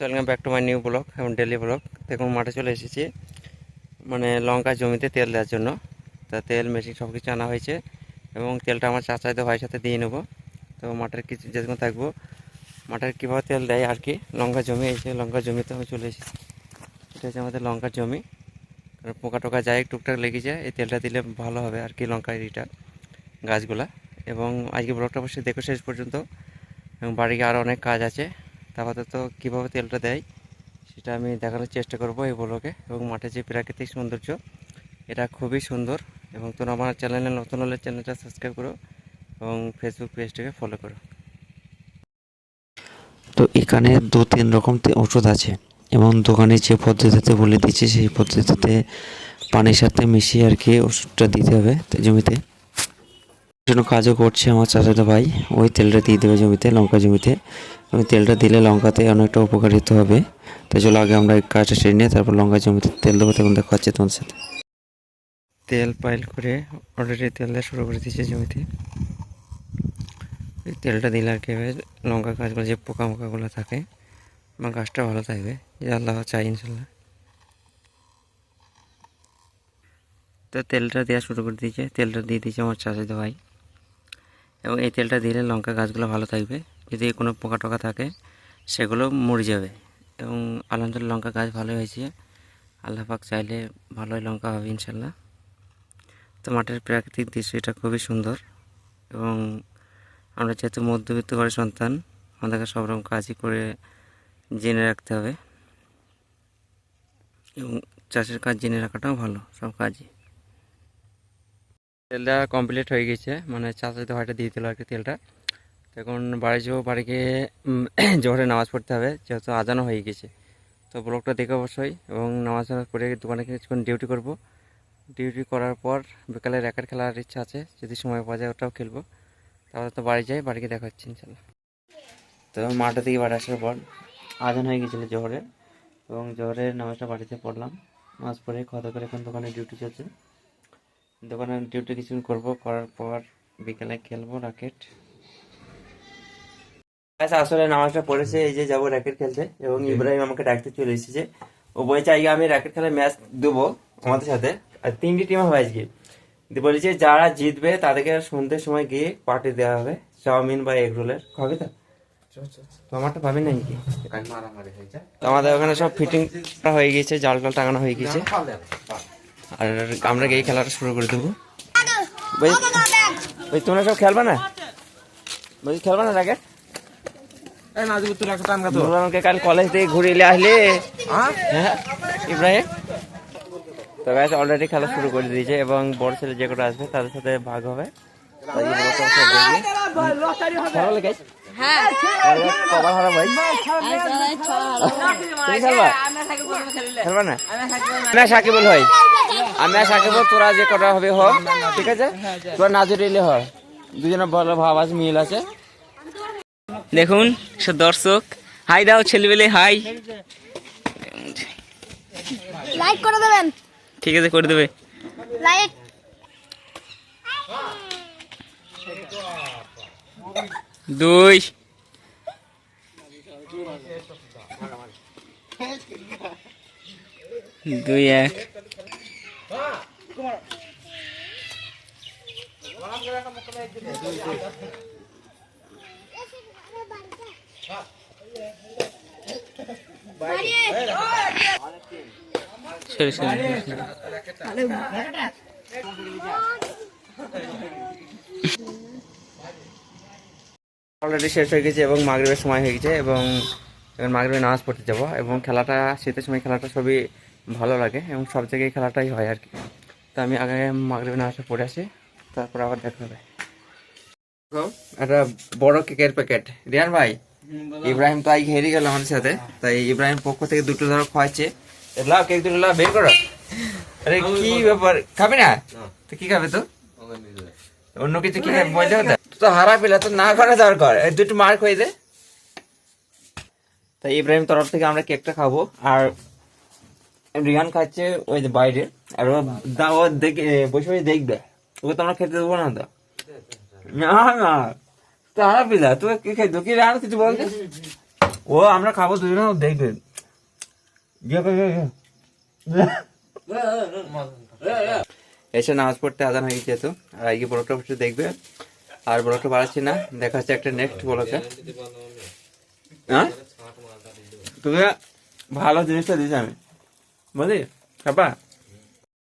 Welcome back to my new blog এবং daily blog দেখুন, মাঠে চলে এসেছি। মানে লঙ্কা জমিতে তেল দেওয়ার জন্য। তা তেল, মেশিন সব কিছু আনা হয়েছে। এবং তেলটা আমার চাচাইতে ভাইয়ের সাথে দিয়ে নেব। তো মাঠের কিছু যেরকম থাকব, মাঠের কীভাবে তেল দেয় আর কি, লঙ্কা জমি এসে লঙ্কা জমিতে আমি চলে এসেছি। এটা হচ্ছে আমাদের লঙ্কার জমি। পোকা টোকা যায় টুকটাক লেগে যায়, এই তেলটা দিলে ভালো হবে আর কি লঙ্কা এইটা গাছগুলা। এবং আজকে ব্লগটা অবশ্যই দেখো শেষ পর্যন্ত। এবং বাড়িতে আরও অনেক কাজ আছে। আপাতত কীভাবে তেলটা দেয়, সেটা আমি দেখানোর চেষ্টা করব এই ব্লগে। এবং মাঠে যে প্রাকৃতিক সৌন্দর্য, এটা খুবই সুন্দর। এবং তোমরা আমার চ্যানেলে নতুন হলে চ্যানেলটা সাবস্ক্রাইব করো এবং ফেসবুক পেজটাকে ফলো করো। তো এখানে দু তিন রকম ওষুধ আছে। এবং দোকানে যে পদ্ধতিতে বলে দিচ্ছে, সেই পদ্ধতিতে পানির সাথে মিশিয়ে আর কি ওষুধটা দিতে হবে জমিতে। জন্য কাজও করছে আমার চাচাতো ভাই। ওই তেলটা দিয়ে দেবে জমিতে, লঙ্কা জমিতে। ওই তেলটা দিলে লঙ্কাতে অনেকটা উপকারিত হবে। তো চলো আগে আমরা কাজটা সেরে নিয়ে তারপর লঙ্কা জমিতে তেল দেবো তখন দেখা হচ্ছে তোমার সাথে। তেল পাইল করে অলরেডি তেল দেওয়া শুরু করে দিয়েছে জমিতে। তেলটা দিলে আর কি লঙ্কা গাছগুলো যে পোকা মোকাগুলো থাকে বা গাছটা ভালো থাকবে। যে আল্লাহ চাই ইনশাল্লাহ। তো তেলটা দেওয়া শুরু করে দিয়েছে, তেলটা দিয়ে দিয়েছে আমার চাচাতো ভাই। এবং এই তেলটা দিলে লঙ্কা গাছগুলো ভালো থাকবে। যদি কোনো পোকা টোকা থাকে, সেগুলো মরে যাবে। এবং আলহামদুলিল্লাহ লঙ্কা গাছ ভালো হয়েছে। আল্লাহ পাক চাইলে ভালোই লঙ্কা হবে ইনশাল্লাহ তো মাঠের প্রাকৃতিক দৃশ্য এটা খুবই সুন্দর। এবং আমরা যেহেতু মধ্যবিত্ত ঘরের সন্তান, আমাদেরকে সব রকম কাজই করে জেনে রাখতে হবে। এবং চাষের কাজ জেনে রাখাটাও ভালো, সব কাজই। তেলটা কমপ্লিট হয়ে গেছে। মানে চাষাতে হয়টা দিয়ে দিল আর কি তেলটা এখন বাড়ি যাব বাড়ি গিয়ে জোহরে নামাজ পড়তে হবে, যেহেতু আজানও হয়ে গেছে। তো ব্লগটা দেখে অবশ্যই এবং নামাজ নামাজ পড়ে দোকানে কিছুক্ষণ ডিউটি করব। ডিউটি করার পর বিকালে র্যাকেট খেলার ইচ্ছা আছে, যদি সময় পাওয়া যায় ওটাও খেলব। তারপরে তো বাড়ি যাই, বাড়িকে দেখা হচ্ছে ইনশাল্লাহ। তো মাঠে থেকে বাড়ি আসার পর আজান হয়ে গেছিল জোহরে এবং জোহরের নামাজটা বাড়িতে পড়লাম। নামাজ পড়ে খাওয়া করে এখন দোকানে ডিউটি চলছে। দোকানে ডিউটি কিছুক্ষণ করব করার পর বিকেলে খেলব র্যাকেট আসলে নামাজটা পড়েছে এই যে যাব র্যাকেট খেলতে এবং ইব্রাহিম আমাকে ডাকতে চলে এসেছে। ও বলেছে আজকে আমি র্যাকেট খেলার ম্যাচ দেবো আমাদের সাথে। আর তিনটি টিম হবে আজকে। বলেছে যারা জিতবে তাদেরকে সন্ধ্যের সময় গিয়ে পার্টি দেওয়া হবে চাউমিন বা এগ রোলের। খাবে তো? তো আমারটা পাবি না নাকি আমাদের ওখানে সব ফিটিংটা হয়ে গেছে জাল টাল টাঙানো হয়ে গেছে আর আমরা গিয়ে খেলাটা শুরু করে দেবো তোমরা সব খেলবা না বলছি খেলবা না র্যাকেট আমাকে কাল কলেজ থেকে ঘুরে এলে আসলে হ্যাঁ ইব্রাহিম তো গাছ অলরেডি খেলা শুরু করে দিয়েছে এবং বড় ছেলে যে কটা আসবে তাদের সাথে ভাগ হবে এই কবার হারা ভাই? খেলবা? না? সাকিবুল সাকিবুল তোরা যে কটা হবে হ। ঠিক আছে? তোরা নাজুর এলে হ। দুজনে ভালো ভাব আছে মিল আছে। দেখুন দর্শক। হাই দাও ছেলেবেলে হাই। লাইক করে দেবেন। ঠিক আছে করে দেবে। লাইক দুই দুই এক সরি সরি অলরেডি শেষ হয়ে গেছে এবং মাগরিবের সময় হয়ে গেছে এবং এখন মাগরিবে নামাজ পড়তে যাব এবং খেলাটা শীতের সময় খেলাটা সবই ভালো লাগে এবং সব জায়গায় খেলাটাই হয় আর কি। তো আমি আগে মাগরিবে নামাজটা পড়ে আসি তারপর আবার দেখা হবে। একটা বড় কেকের প্যাকেট রিয়ান ভাই ইব্রাহিম তো আজ হেরে গেল আমাদের সাথে তাই ইব্রাহিম পক্ষ থেকে দুটো ধরো খাওয়াচ্ছে। লাও কেক দুটো লাও বের করো। আরে কি ব্যাপার? খাবি না? তো কি খাবে তো? অন্য কিছু কি খাবে? বলতে হতো? তো হারা পেলে তো না করা দরকার। এই দুটো মার খয়ে দে। তাই ইব্রাহিম তরফ থেকে আমরা কেকটা খাব। আর রিহান খাচ্ছে ওই যে বাইরে। আর ও দা- ও দেখে বসে বসে দেখবে। ওকে তো আমরা খেতে দেবো না তো। না না। তো হারা পেলা তুই কি খাই তো কি রান কিছু বলতে ও আমরা খাব দুজনে ও দেখবে। গিয়ে এসে নামাজ পড়তে আদান হয়ে গেছে তো। আর আজকে ব্লগটা অবশ্যই দেখবে। আর ব্লগটা বাড়াচ্ছি না। দেখা হচ্ছে একটা নেক্সট ব্লগে হ্যাঁ? তোকে ভালো জিনিসটা দিয়েছি আমি। বুঝলি? খাবা